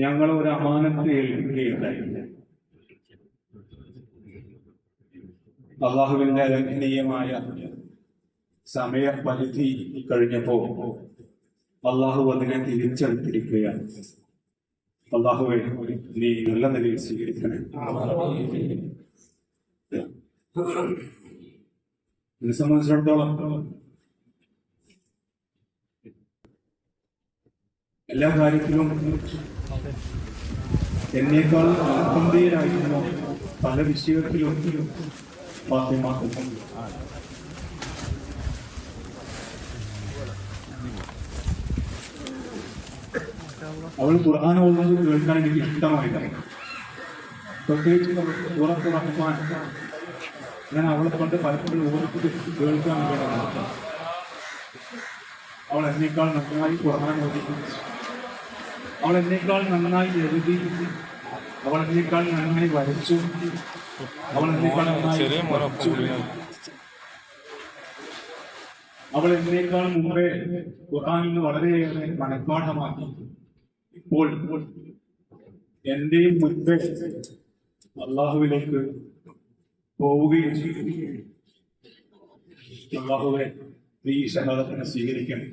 ഞങ്ങൾ ഒരു അമാനത്ത് ഏൽപ്പിക്കുകയുണ്ടായി അള്ളാഹുവിന്റെ ലംഘനീയമായ സമയപരിധി കഴിഞ്ഞപ്പോ അള്ളാഹു അതിനെ തിരിച്ചെടുത്തിരിക്കുകയാണ്. അള്ളാഹുവെ നീ നല്ല നിലയിൽ സ്വീകരിക്കണേ. എന്നെ സംബന്ധിച്ചിടത്തോളം എല്ലാ കാര്യത്തിലും എന്നേക്കാൾ ആത്മീയരായിരുന്നു. പല വിഷയത്തിലൊക്കെയും ഫാത്തിമ അവൾ ഖുർആൻ ഓതുന്നത് കേൾക്കാൻ എനിക്ക് ഇഷ്ടമായിട്ടാണ് പ്രത്യേകിച്ച് റഹ്മാൻ. ഞാൻ അവളെ കൊണ്ട് പലപ്പോഴും ഓർത്തിട്ട് കേൾക്കാൻ വേണ്ടി അവൾ എന്നേക്കാൾ നന്നായി ഖുർആൻ ഓതി അവൾ എന്നേക്കാൾ നന്നായി എഴുതി. അവൾ എന്നേക്കാൾ നന്നായി വരച്ചു. അവൾ എന്നേക്കാൾ നന്നായി അവൾ എന്നേക്കാൾ മുമ്പേ ഖുർആനിൽ നിന്ന് വളരെയേറെ മനഃപ്പാഠമാക്കി ഇപ്പോൾ എന്റെയും മുൻപേ അള്ളാഹുവിലേക്ക് പോവുകയും അള്ളാഹുവെ നീ ഈ ഷഹാദത്തിനെ സ്വീകരിക്കണം.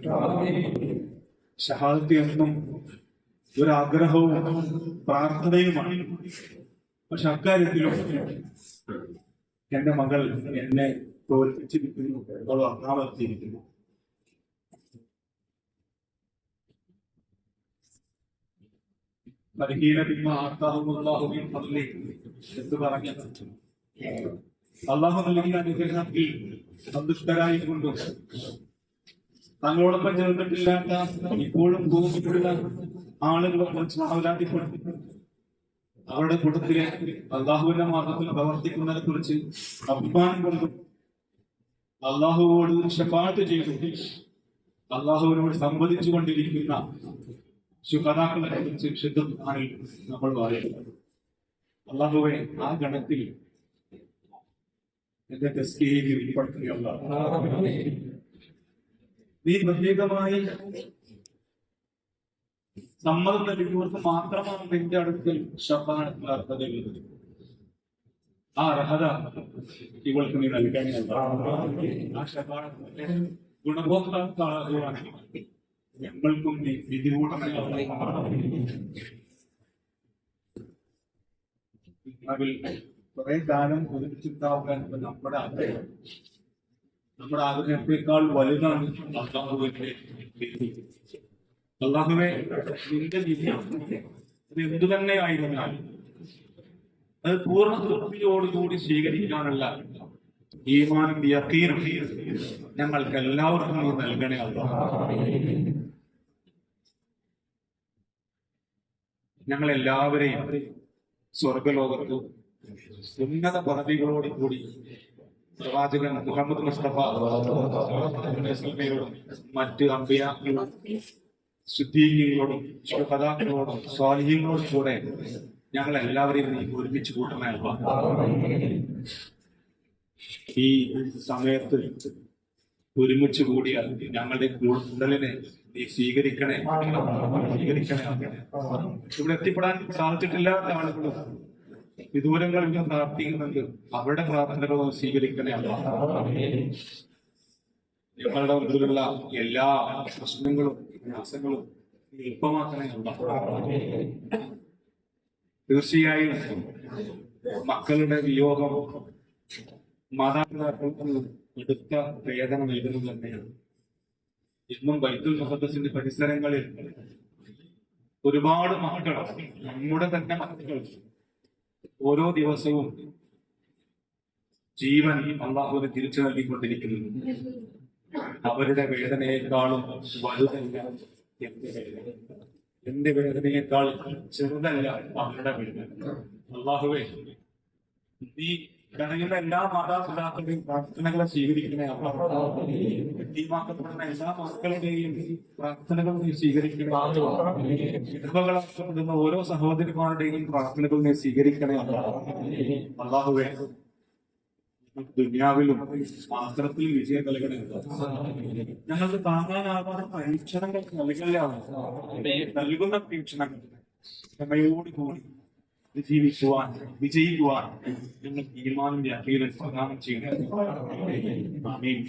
ഷഹാദത്ത് എന്നും ഒരാഗ്രഹവും പ്രാർത്ഥനയുമാണ്. പക്ഷെ അക്കാര്യത്തിലും എന്റെ മകൾ എന്നെ തോൽപ്പിച്ചിരിക്കുന്നു മിൻ ഫദ്ലി എന്ന് അള്ളാഹു നൽകിയ അനുഗ്രഹത്തിൽ സന്തുഷ്ടരായിക്കൊണ്ടും തങ്ങളോടൊപ്പം ചേർന്നിട്ടില്ലാത്ത ഇപ്പോഴും ഭൂമിയിലുള്ള ആളുകളെ കുറിച്ച് അവലാതിപ്പെടുത്തി അവരുടെ കൂട്ടത്തിലെ അള്ളാഹുവിന്റെ മാർഗത്തിൽ പ്രവർത്തിക്കുന്നതിനെ കുറിച്ച് അഭിമാനം കൊണ്ടും അള്ളാഹുവോട് ഷഫാത്ത് ചെയ്തു അള്ളാഹുവിനോട് സംവദിച്ചു കൊണ്ടിരിക്കുന്ന ശുഹതാക്കളെ കുറിച്ച് വിശുദ്ധമാനിൽ നമ്മൾ പറയുന്നത്. അള്ളാഹുവെ ആ ഗണത്തിൽ എന്റെ തെസ്കീയിൽ ഉൾപ്പെടുത്തുകയുള്ള നീ പ്രത്യേകമായി സമ്മതം നൽകുന്നവർക്ക് മാത്രമാണ് നിന്റെ അടുക്കൽ ഷഫാനത്തിൽ അർഹതയുള്ളത് ആ അർഹത ഇവൾക്ക് നീ ഷഫാനത്തിന്റെ ഗുണഭോക്താക്കളാകുവാൻ ഞങ്ങൾക്കും നീ വിധികൂടമേ കുറെ കാലം ഒരുമിച്ചിട്ടാവുക എന്നത് നമ്മുടെ ആഗ്രഹം. നമ്മുടെ ആഗ്രഹത്തെക്കാൾ വലുതാണ് അള്ളാഹുവിന്റെ അള്ളാഹുവെ നിന്റെ വിധിയാണ് അത് എന്തു അത് പൂർണ തൃപ്തിയോടുകൂടി സ്വീകരിക്കാനുള്ള ഈമാനും യക്കീനും ഞങ്ങൾക്ക് എല്ലാവർക്കും നീ നൽകണേ ഞങ്ങൾ എല്ലാവരെയും സ്വർഗലോകത്ത് ഉന്നത പദവികളോട് കൂടി പ്രവാചകൻ മുഹമ്മദ് മുസ്തഫ മറ്റ് അമ്പിയാക്കളോടും ശുദ്ധീകളോടും ശുഭതാക്കളോടും സ്വാധീനങ്ങളോടും കൂടെ ഞങ്ങൾ എല്ലാവരെയും നീ ഒരുമിച്ച് കൂട്ടണേ. ഈ സമയത്ത് ഒരുമിച്ച് കൂടിയ ഞങ്ങളുടെ കൂടുതലിനെ നീ സ്വീകരിക്കണേ. സ്വീകരിക്കണേ. ഇവിടെ എത്തിപ്പെടാൻ സാധിച്ചിട്ടില്ലാത്ത ആളുകളും വിദൂരങ്ങളിൽ പ്രാർത്ഥിക്കുന്നുണ്ട്. അവരുടെ പ്രാർത്ഥനകളും സ്വീകരിക്കണേ അല്ലാഹ്. ഞങ്ങളുടെ എല്ലാ പ്രശ്നങ്ങളും പ്രയാസങ്ങളും എളുപ്പമാക്കണേ. തീർച്ചയായും മക്കളുടെ വിയോഗം മാതാപിതാക്കൾക്ക് എടുത്ത വേദന നൽകുന്നത് തന്നെയാണ് ഇന്നും ബൈത്തുൽ മുഹദ്സിന്റെ പരിസരങ്ങളിൽ ഒരുപാട് മക്കൾ നമ്മുടെ തന്നെ മക്കൾ ഓരോ ദിവസവും ജീവൻ അള്ളാഹുവിനെ തിരിച്ചു നൽകിക്കൊണ്ടിരിക്കുന്നു അവരുടെ വേദനയെക്കാളും വലുതല്ല എന്റെ വേദന. എന്റെ വേദനയെക്കാൾ ചെറുതല്ല അവരുടെ വേദന. അള്ളാഹുവേ നീ കരയുന്ന എല്ലാ മാതാപിതാക്കളുടെയും പ്രാർത്ഥനകളെ സ്വീകരിക്കണേ. എത്തിമാക്കപ്പെടുന്ന എല്ലാ മക്കളുടെയും പ്രാർത്ഥനകൾ നീ സ്വീകരിക്കണേ. ഓരോ സഹോദരിമാരുടെയും പ്രാർത്ഥനകൾ നീ സ്വീകരിക്കണേ. അള്ളാഹുവേ ദുനിയാവിലും മാത്രത്തിൽ വിജയം നൽകണേ ഞങ്ങൾക്ക് താങ്ങാനാവാത്ത പരീക്ഷണങ്ങൾ നൽകുകയാണ് നൽകുന്ന പരീക്ഷണങ്ങൾ. ക്ഷമയോട് കൂടി ജീവിക്കുവാൻ വിജയിക്കുവാൻ ഞങ്ങൾ തീരുമാനം പ്രധാനം പ്രദാനം ആമീൻ.